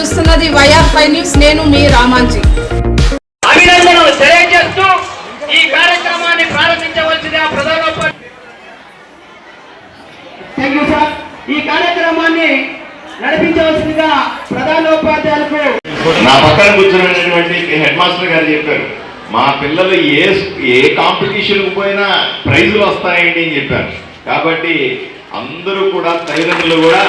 చూస్తున్నది YR five news. నేను మీ రామాంజీ. అభినందనలు తెలియజేస్తూ ఈ కార్యక్రమాన్ని ప్రారంభించవలసిందిగా సార్ ఈ కార్యక్రమాన్ని నడిపించవలసిందిగా ప్రధానోపాధ్యాయులకు నా పక్కన కూర్చున్నటువంటి హెడ్ మాస్టర్ గారు చెప్పారు మా పిల్లలు ఏ ఏ కాంపిటీషన్కి పోయినా ప్రైజులు వస్తాయండి అని చెప్పారు. కాబట్టి అందరూ కూడా తల్లిదండ్రులు కూడా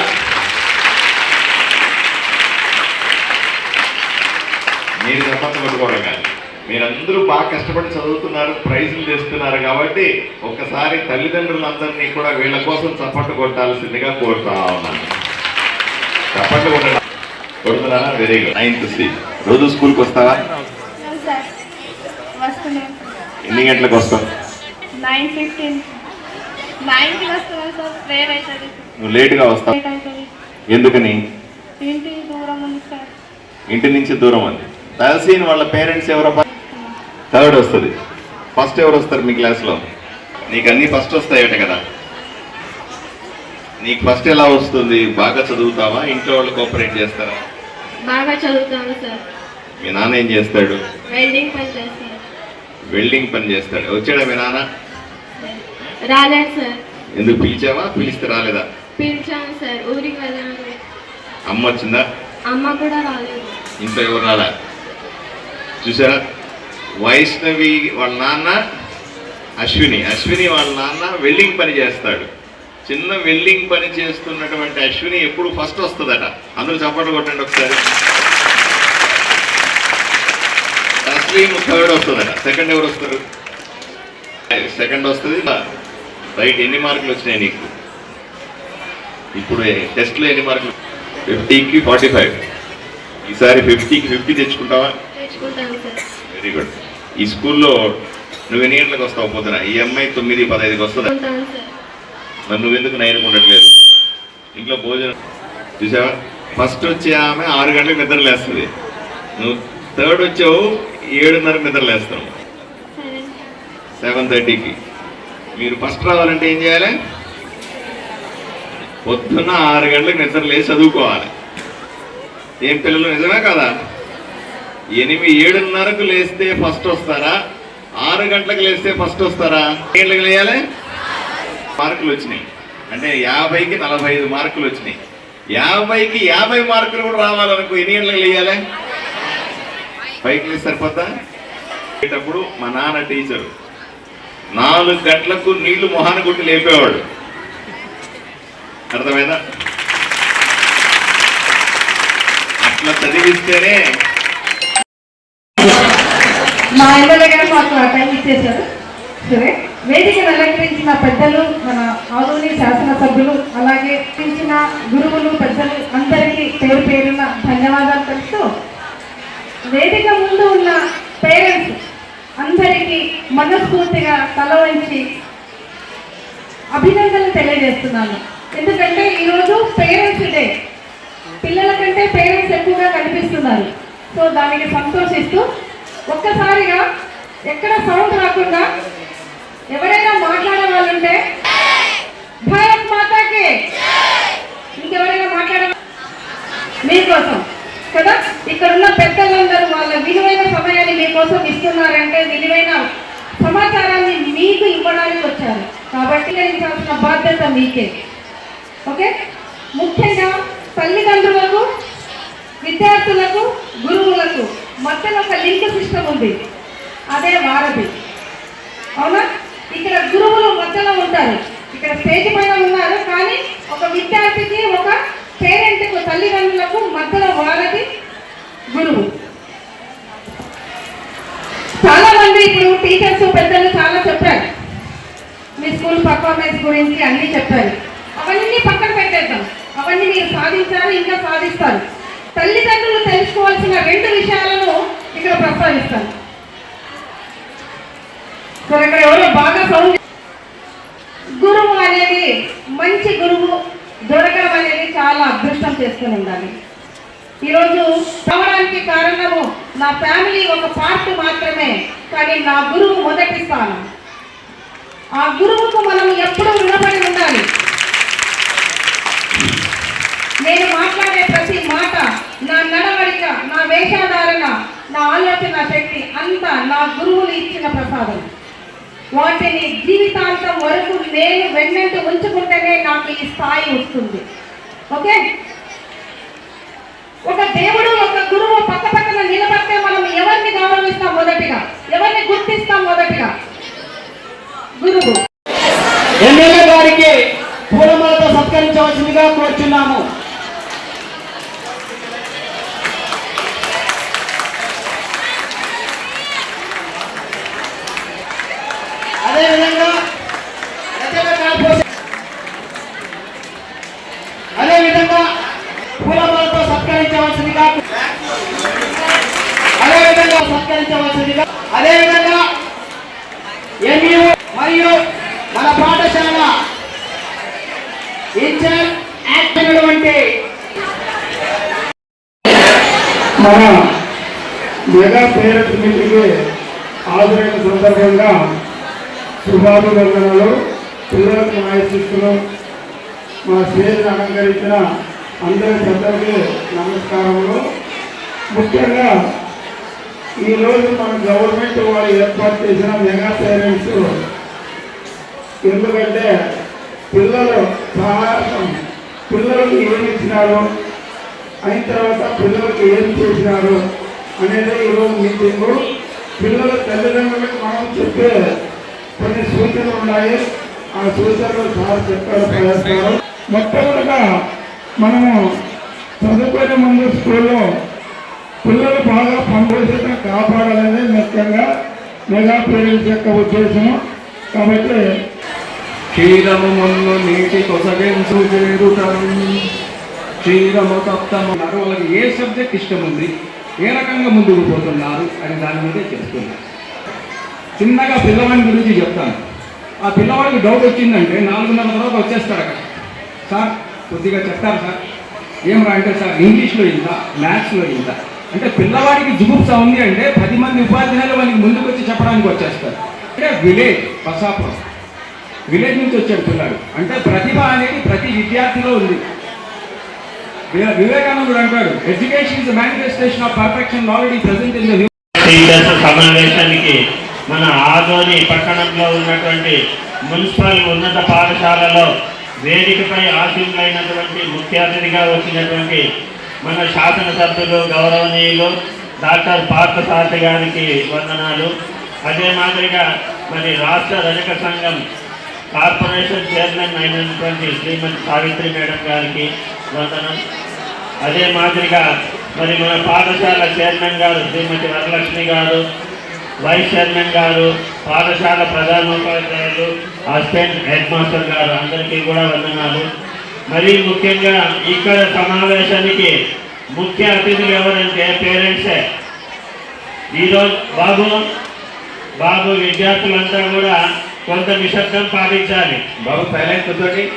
మీరు చెప్పట్లు కొట్టుకోవడం కాదు. మీరందరూ బాగా కష్టపడి చదువుతున్నారు ప్రైజులు తెస్తున్నారు కాబట్టి ఒకసారి తల్లిదండ్రులందరినీ కూడా వీళ్ళ కోసం చప్పట్లు కొట్టాల్సిందిగా కోరుతా ఉన్నాను. చప్పట్లు కొట్టడం కొడుతున్నారా వెరీ గుడ్ నైన్త్ సి రోజు స్కూల్కి వస్తావా? ఎన్ని గంటలకు వస్తావు? నువ్వు లేటుగా వస్తావు. ఎందుకని? ఇంటి నుంచి దూరం ఉంది. తహసీన్ వాళ్ళ పేరెంట్స్ ఎవరబ్బా థర్డ్ వస్తుంది. ఫస్ట్ ఎవరు వస్తారు మీ క్లాస్లో? నీకు అన్ని ఫస్ట్ వస్తాయట కదా. నీకు ఫస్ట్ ఎలా వస్తుంది? బాగా చదువుతావా? ఇంట్లో వాళ్ళు కోఆపరేట్ చేస్తారా? బాగా చదువుతాను సార్. మీ నాన్న ఏం చేస్తాడు? వెల్డింగ్ పని చేస్తాను వెల్డింగ్ పని చేస్తాడు. వచ్చాడా మీ నాన్న? రాలేదు సార్. ఎందుకు పిలిచావా? పిలిస్తే రాలేదా? పిలిచాను సార్. ఊరికి వెళ్ళాను అమ్మ వచ్చిందా? అమ్మ కూడా రాలేదు. ఇంట్లో ఎవరు రాలా? చూసారా? వైష్ణవి వాళ్ళ నాన్న అశ్విని. అశ్విని వాళ్ళ నాన్న వెల్డింగ్ పని చేస్తాడు. చిన్న వెల్డింగ్ పని చేస్తున్నటువంటి అశ్విని ఎప్పుడు ఫస్ట్ వస్తుందట. అందరూ చప్పట్లు కొట్టండి ఒకసారి. తస్లీం థర్డ్ వస్తుందట. సెకండ్ ఎవరు వస్తారు? సెకండ్ వస్తుంది. రైట్ ఎన్ని మార్కులు వచ్చినాయి నీకు? ఇప్పుడు టెస్ట్లో ఎన్ని మార్కులు ఫిఫ్టీకి ఫార్టీ ఫైవ్ ఈసారి ఫిఫ్టీకి ఫిఫ్టీ తెచ్చుకుంటావా? వెరీ గుడ్ ఈ స్కూల్లో నువ్వు ఎన్ని గంటలకు వస్తావు పొద్దున? ఈ అమ్మాయి తొమ్మిది పదహైదుకి వస్తుందా? మరి నువ్వెందుకు నైన్కి ఉండట్లేదు? ఇంట్లో భోజనం చూసావా? ఫస్ట్ వచ్చే ఆమె ఆరు గంటలకు నిద్ర లేస్తుంది. నువ్వు థర్డ్ వచ్చావు ఏడున్నరకు నిద్ర లేస్తావు. సెవెన్ థర్టీకి మీరు ఫస్ట్ రావాలంటే ఏం చేయాలి? పొద్దున్న ఆరు గంటలకు నిద్ర లేచి చదువుకోవాలి. ఏం పిల్లలు నిజమే కదా? ఎనిమిది ఏడున్నరకు లేస్తే ఫస్ట్ వస్తారా? ఆరు గంటలకు లేస్తే ఫస్ట్ వస్తారా? గంటలకు లేయాలి? మార్కులు వచ్చినాయి. అంటే యాభైకి నలభై ఐదు మార్కులు వచ్చినాయి. యాభైకి యాభై మార్కులు కూడా రావాలనుకో ఎన్ని గంటలకు లేయాలి? పైకి లేస్తే సరిపోతా లేటప్పుడు మా నాన్న టీచరు నాలుగు గంటలకు నీళ్ళు మొహాన కొట్టి లేపేవాడు. అర్థమైందా? అట్లా చదివిస్తేనే మా ఎమ్మెల్యే గారు మాకు ఆ టైం ఇచ్చేశారు. సరే వేదికను అలంకరించిన పెద్దలు మన ఆదోని శాసనసభ్యులు అలాగే పిలిచిన గురువులు పెద్దలు అందరికీ పేరు పేరున ధన్యవాదాలు తెలుస్తూ వేదిక ముందు ఉన్న పేరెంట్స్ అందరికీ మనస్ఫూర్తిగా తల వంచి అభినందనలు తెలియజేస్తున్నాను. ఎందుకంటే ఈరోజు పేరెంట్స్ డే. పిల్లల కంటే పేరెంట్స్ ఎక్కువగా కనిపిస్తున్నారు. సో దానికి సంతోషిస్తూ ఒక్కసారిగా ఎక్కడ సౌండ్ రాకుండా ఎవరైనా మాట్లాడే వాళ్ళుంటే భారత్ మాతాకి ఇంకెవరైనా మాట్లాడే మీకోసం కదా? ఇక్కడ ఉన్న పెద్దలందరూ వాళ్ళ విలువైన సమయాన్ని మీకోసం ఇస్తున్నారంటే విలువైన సమాచారాన్ని మీకు ఇవ్వడానికి వచ్చారు. కాబట్టి గ్రహించాల్సిన బాధ్యత మీకే. ఓకే? ముఖ్యంగా తల్లిదండ్రులకు విద్యార్థులకు గురువులకు మధ్యలో ఒక లింక్ సిస్టమ్ ఉంది. అదే వారధి. అవునా? ఇక్కడ గురువులు మధ్యలో ఉంటారు. ఇక్కడ స్టేజ్ పైన ఉన్నారు. కానీ ఒక విద్యార్థికి ఒక పేరెంట్కు తల్లిదండ్రులకు మధ్యలో వారధి గురువు. చాలా మంది ఇప్పుడు టీచర్స్ పెద్దలు చాలా చెప్పారు. మీ స్కూల్ పర్ఫార్మెన్స్ గురించి అన్నీ చెప్పారు. అవన్నీ పక్కన పెట్టేద్దాం. అవన్నీ మీరు సాధించారు ఇంకా సాధిస్తారు. తల్లిదండ్రులు తెలుసుకోవాల్సిన రెండు విషయాలను ఇక్కడ ప్రస్తావిస్తాను. సో ఇక్కడ ఎవరో బాగా సౌండ్ గురువు అనేది మంచి గురువు దొరకడం అనేది చాలా అదృష్టం చేసుకుని ఉండాలి. ఈరోజు రావడానికి కారణము నా ఫ్యామిలీ ఒక పార్ట్ మాత్రమే కానీ నా గురువు మొదటి స్థానం. ఆ గురువుకు మనం ఎప్పుడూ రుణపడి ఉండాలి. నేను మాట్లాడే ప్రతి మాట నా నడ వేషధారణ నా ఆలోచన శక్తి అంతా నా గురువులు ఇచ్చిన ప్రసాదం. వాటిని జీవితాంతం వరకు నేను వెన్నంటి ఉంచుకుంటేనే నాకు ఈ స్థాయి వస్తుంది. ఓకే? ఒక దేవుడు ఒక గురువు పక్క పక్కన నిలబడితే మనం ఎవరిని గౌరవిస్తాం మొదటిగా? ఎవరిని గుర్తిస్తాం మొదటిగా? గురువు. ఎమ్మెల్యే గారికి పూలమాలతో సత్కరించవలసిందిగా కోరుచున్నాము అదేవిధంగా రచన కార్పొరేషన్ అదేవిధంగా పూలమాలతో సత్కరించవలసిందిగా అదేవిధంగా అదేవిధంగా ఎంయు మరియు మన పాఠశాల ఇన్ఛార్జ్ యాక్ట్ వంటి మన మెగా పేరెంట్స్ మీటింగ్కి హాజరైన సందర్భంగా శుభాభివందనలు. పిల్లలకు ఆశిస్తులు మా స్నేహితులు అలంకరించిన అందరి పెద్దలకి నమస్కారములు. ముఖ్యంగా ఈరోజు మన గవర్నమెంట్ వాళ్ళు ఏర్పాటు చేసిన మెగా పేరెంట్స్. ఎందుకంటే పిల్లలు సహాయం పిల్లలకు ఏమి ఇచ్చినారు అయిన తర్వాత పిల్లలకు ఏం చేసినారు అనేది ఈరోజు మీటింగు. పిల్లల తల్లిదండ్రులకు మనం చెప్పే కొన్ని సూచనలు ఉన్నాయి. ఆ సూచనలు సార్ చెప్పారు ప్రయత్నాలు మొట్టమొదట మనము చదువుకునే ముందు స్కూల్లో పిల్లలు బాగా పనిచేసేట కాపాడాలనేది ముఖ్యంగా మెగా పేరెంట్స్ యొక్క ఉద్దేశం. కాబట్టి క్షీరము మొన్ను నీటి కొసగించు చేరుటం క్షీరము తప్తమున్నారు వాళ్ళకి ఏ సబ్జెక్ట్ ఇష్టం ఉంది ఏ రకంగా ముందుకు పోతున్నారు? అని దాని మీదే చెప్తున్నారు చిన్నగా పిల్లవాడి గురించి చెప్తాను. ఆ పిల్లవాడికి డౌట్ వచ్చిందంటే నాలుగున్నర తర్వాత వచ్చేస్తారు అక్కడ సార్ కొద్దిగా చెప్తారు సార్? ఏం రా అంటే సార్? ఇంగ్లీష్లో ఇంత మ్యాథ్స్లో ఇంత. అంటే పిల్లవాడికి జుగుప్స ఉంది అంటే పది మంది ఉపాధ్యాయులు వాళ్ళకి ముందుకు వచ్చి చెప్పడానికి వచ్చేస్తారు. అంటే విలేజ్ బసాపురం విలేజ్ నుంచి వచ్చాడు పిల్లాడు. అంటే ప్రతిభ అనేది ప్రతి విద్యార్థిలో ఉంది. వివే- వివేకానందుడు అంటాడు education is manifestation of perfection already present in సమావేశానికి మన ఆదోని పట్టణంలో ఉన్నటువంటి మున్సిపల్ ఉన్నత పాఠశాలలో వేదికపై ఆశీనులైనటువంటి ముఖ్య అతిథిగా వచ్చినటువంటి మన శాసనసభ్యులు గౌరవనీయులు డాక్టర్ పార్థసారథి గారికి వందనాలు. అదే మాదిరిగా మరి రాష్ట్ర రజక సంఘం కార్పొరేషన్ చైర్మన్ అయినటువంటి శ్రీమతి సావిత్రి మేడం గారికి వందనం. అదే మాదిరిగా మరి మన పాఠశాల చైర్మన్ గారు శ్రీమతి వరలక్ష్మి గారు వైస్ చైర్మన్ గారు పాఠశాల ప్రధానోపాధ్యాయులు అసిస్టెంట్ హెడ్ మాస్టర్ గారు అందరికీ కూడా వందనాలు. మరీ ముఖ్యంగా ఇక్కడ సమావేశానికి ముఖ్య అతిథులు ఎవరంటే పేరెంట్సే. ఈరోజు బాబు బాబు విద్యార్థులంతా కూడా కొంత నిశ్శబ్దం పాటించాలి. బాబు సైలెంట్ కూర్చోండి